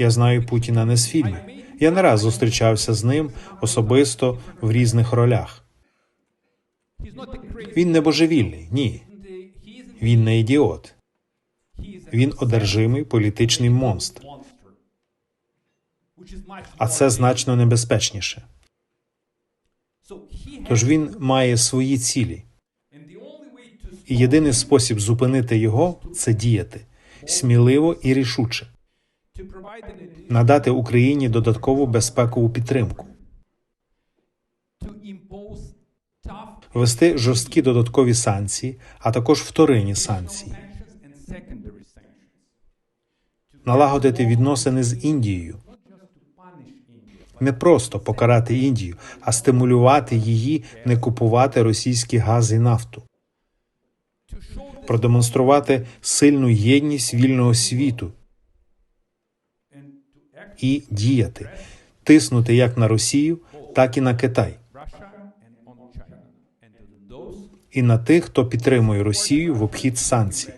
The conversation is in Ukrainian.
Я знаю Путіна не з фільмів. Я не раз зустрічався з ним особисто в різних ролях. Він не божевільний, ні. Він не ідіот. Він одержимий політичний монстр, а це значно небезпечніше. Тож він має свої цілі, і єдиний спосіб зупинити його це діяти сміливо і рішуче, надати Україні додаткову безпекову підтримку, ввести жорсткі додаткові санкції, а також вторинні санкції, налагодити відносини з Індією, не просто покарати Індію, а стимулювати її не купувати російський газ і нафту, продемонструвати сильну єдність вільного світу і діяти, тиснути як на Росію, так і на Китай, і на тих, хто підтримує Росію в обхід санкцій.